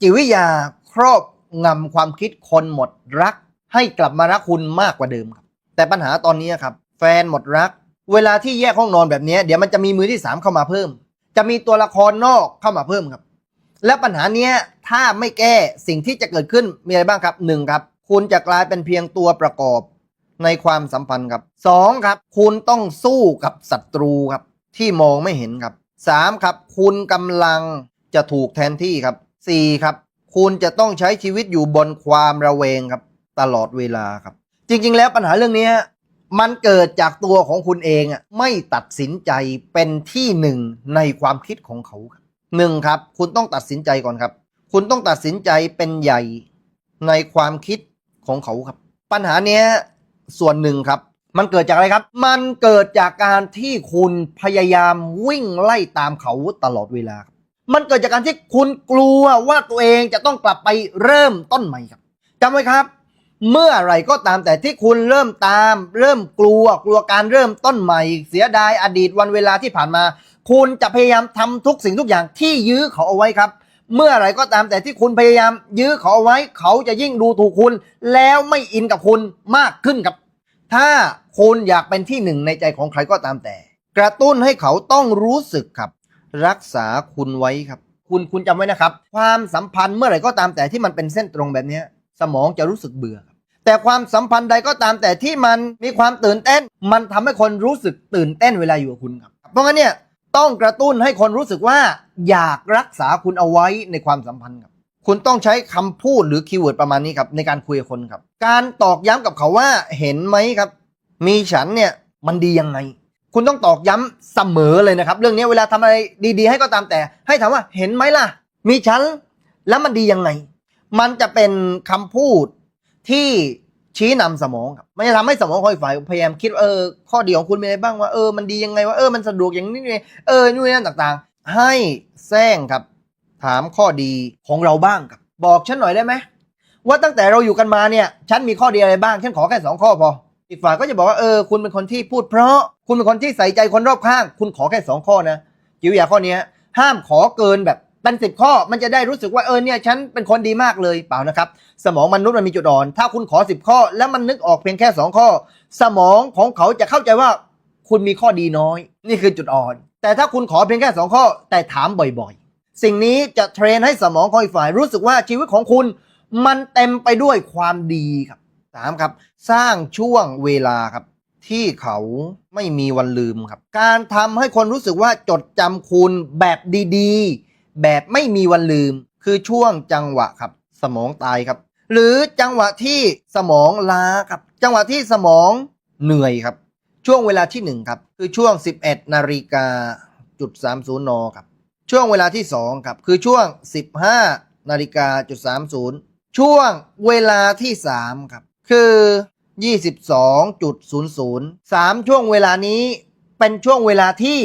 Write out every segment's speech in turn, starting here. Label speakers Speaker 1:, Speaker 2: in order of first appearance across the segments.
Speaker 1: จิตวิทยาครอบงำความคิดคนหมดรัก ให้กลับมารักคุณมากกว่าเดิมครับ แต่ปัญหาตอนนี้ครับ แฟนหมดรัก เวลาที่แยกห้องนอนแบบนี้เดี๋ยวมันจะมีมือที่สามเข้ามาเพิ่ม จะมีตัวละครนอกเข้ามาเพิ่มครับ และปัญหาเนี้ยถ้าไม่แก้สิ่งที่จะเกิดขึ้นมีอะไรบ้างครับหนึ่งครับ คุณจะกลายเป็นเพียงตัวประกอบในความสัมพันธ์ครับสองครับ คุณต้องสู้กับศัตรูครับ ที่มองไม่เห็นครับสามครับ คุณกำลังจะถูกแทนที่ครับ สี่ครับคุณจะต้องใช้ชีวิตอยู่บนความระแวงครับ ตลอดเวลาครับ จริง ๆ แล้วปัญหาเรื่องนี้มันเกิดจากตัวของคุณเองอะไม่ตัดสินใจเป็นที่หนึ่งในความคิดของเขาครับหนึ่งครับ คุณต้องตัดสินใจก่อนครับ คุณต้องตัดสินใจเป็นใหญ่ในความคิดของเขาครับ ปัญหาเนี้ยส่วนหนึ่งครับ มันเกิดจากอะไรครับ มันเกิดจากการที่คุณพยายามวิ่งไล่ตามเขาตลอดเวลาครับ มันเกิดจากการที่คุณกลัวว่าตัวเองจะต้องกลับไปเริ่มต้นใหม่ครับจำไว้ครับ เมื่อไรก็ตามแต่ที่คุณเริ่มตาม เริ่มกลัวกลัวการเริ่มต้นใหม่ เสียดายอดีตวันเวลาที่ผ่านมา คุณจะพยายามทำทุกสิ่งทุกอย่างที่ยื้อเขาเอาไว้ครับ เมื่อไรก็ตามแต่ที่คุณพยายาม ยื้อเขาเอาไว้ เขาจะยิ่งดูถูกคุณ แล้วไม่อินกับคุณมากขึ้นครับ ถ้าคุณอยากเป็นที่หนึ่งในใจของใครก็ตามแต่ กระตุ้นให้เขาต้องรู้สึกครับ รักษาคุณไว้ครับ คุณคุณจำไว้นะครับ ความสัมพันธ์เมื่อไหร่ก็ตามแต่ที่มันเป็นเส้นตรงแบบนี้ สมองจะรู้สึกเบื่อครับแต่ความสัมพันธ์ใดก็ตามแต่ที่มันมีความตื่นเต้น มันทำให้คนรู้สึกตื่นเต้นเวลาอยู่กับคุณครับ เพราะงั้นเนี่ยต้องกระตุ้นให้คนรู้สึกว่าอยากรักษาคุณเอาไว้ในความสัมพันธ์ครับ คุณต้องใช้คำพูดหรือคีย์เวิร์ดประมาณนี้ครับในการคุยกับคนครับ การตอกย้ำกับเขาว่าเห็นไหมครับ มีฉันเนี่ยมันดียังไง คุณต้องตอกย้ำเสมอเลยนะครับ เรื่องนี้เวลาทำอะไรดีๆ ให้ก็ตามแต่ ให้ถามว่าเห็นไหมล่ะ มีฉันแล้วมันดียังไง มันจะเป็นคำพูดที่ชี้นำสมองครับมันจะทำให้สมองคอยฝ่ายพยายามคิดเออข้อดีของคุณมีอะไรบ้างว่าเออมันดียังไงว่าเออมันสะดวกอย่างนี้เออนู่นนนั่นต่างๆ ให้แซงครับ ถามข้อดีของเราบ้างครับ บอกฉันหน่อยได้ไหมว่าตั้งแต่เราอยู่กันมาเนี่ย ฉันมีข้อดีอะไรบ้างฉันขอแค่สองข้อพออีกฝ่ายก็จะบอกว่าเออคุณเป็นคนที่พูดเพราะ คุณเป็นคนที่ใส่ใจคนรอบข้าง คุณขอแค่สองข้อนะจิวอย่าข้อนี้ห้ามขอเกินแบบเป็นสิบข้อมันจะได้รู้สึกว่าเออเนี่ยฉันเป็นคนดีมากเลยเปล่านะครับ สมองมนุษย์มันมีจุดอ่อน ถ้าคุณขอสิบข้อ แล้วมันนึกออกเพียงแค่สองข้อ สมองของเขาจะเข้าใจว่าคุณมีข้อดีน้อย นี่คือจุดอ่อน แต่ถ้าคุณขอเพียงแค่สองข้อ แต่ถามบ่อยๆ สิ่งนี้จะเทรนให้สมองของอีกฝ่ายรู้สึกว่าชีวิตของคุณ มันเต็มไปด้วยความดีครับสามครับ สร้างช่วงเวลาครับ ที่เขาไม่มีวันลืมครับ การทำให้คนรู้สึกว่าจดจำคุณแบบดีๆ แบบไม่มีวันลืม คือช่วงจังหวะครับ สมองตายครับ หรือจังหวะที่สมองล้าครับ จังหวะที่สมองเหนื่อยครับ ช่วงเวลาที่หนึ่งครับ คือช่วง 11นาฬิกาจุด30นครับ ช่วงเวลาที่สองครับ คือช่วง 15นาฬิกาจุด30ช่วงเวลาที่สามครับ คือ 22.00 3 ช่วงเวลานี้เป็นช่วงเวลาที่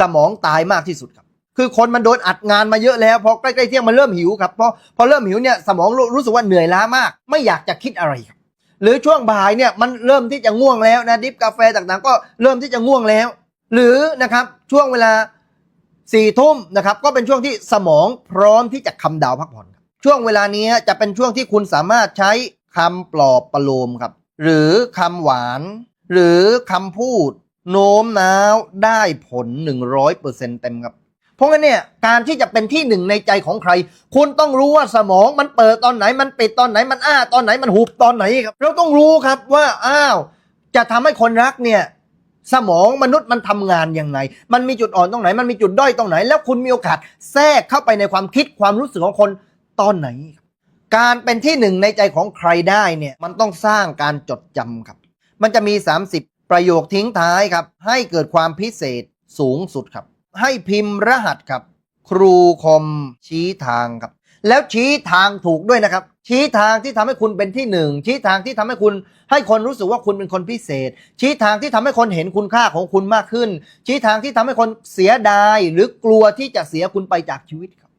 Speaker 1: สมองตายมากที่สุดครับ คือคนมันโดนอัดงานมาเยอะแล้วพอใกล้ๆเที่ยงมันเริ่มหิวครับพอพอเริ่มหิวเนี่ยสมองรู้รู้สึกว่าเหนื่อยล้ามาก ไม่อยากจะคิดอะไรครับ หรือช่วงบ่ายเนี่ยมันเริ่มที่จะง่วงแล้วนะดิฟกาแฟต่างๆ ก็เริ่มที่จะง่วงแล้ว หรือนะครับช่วงเวลาสี่ทุ่มนะครับก็เป็นช่วงที่สมองพร้อมที่จะคำดาวพักผ่อนครับช่วงเวลานี้จะเป็นช่วงที่คุณสามารถใช้คำปลอบประโลมครับ หรือคำหวาน หรือคำพูด โน้มน้าวได้ผล 100%เต็มครับ เพราะงั้นเนี่ยการที่จะเป็นที่หนึ่งในใจของใคร คุณต้องรู้ว่าสมองมันเปิดตอนไหน มันปิดตอนไหนมันอ้าตอนไหนมันหุบตอนไหนครับ เราต้องรู้ครับว่าอ้าวจะทำให้คนรักเนี่ยสมองมนุษย์มันทำงานยังไง มันมีจุดอ่อนตรงไหน มันมีจุดด้อยตรงไหน แล้วคุณมีโอกาสแทรกเข้าไปในความคิดความรู้สึกของคนตอนไหนครับ การเป็นที่หนึ่งในใจของใครได้เนี่ยมันต้องสร้างการจดจำครับ มันจะมี 30 ประโยคทิ้งท้ายครับ ให้เกิดความพิเศษสูงสุดครับ ให้พิมพ์รหัสครับ ครูคมชี้ทางครับ แล้วชี้ทางถูกด้วยนะครับ ชี้ทางที่ทำให้คุณเป็นที่หนึ่งชี้ทางที่ทำให้คุณให้คนรู้สึกว่าคุณเป็นคนพิเศษ ชี้ทางที่ทำให้คนเห็นคุณค่าของคุณมากขึ้น ชี้ทางที่ทำให้คนเสียดายหรือกลัวที่จะเสียคุณไปจากชีวิตครับ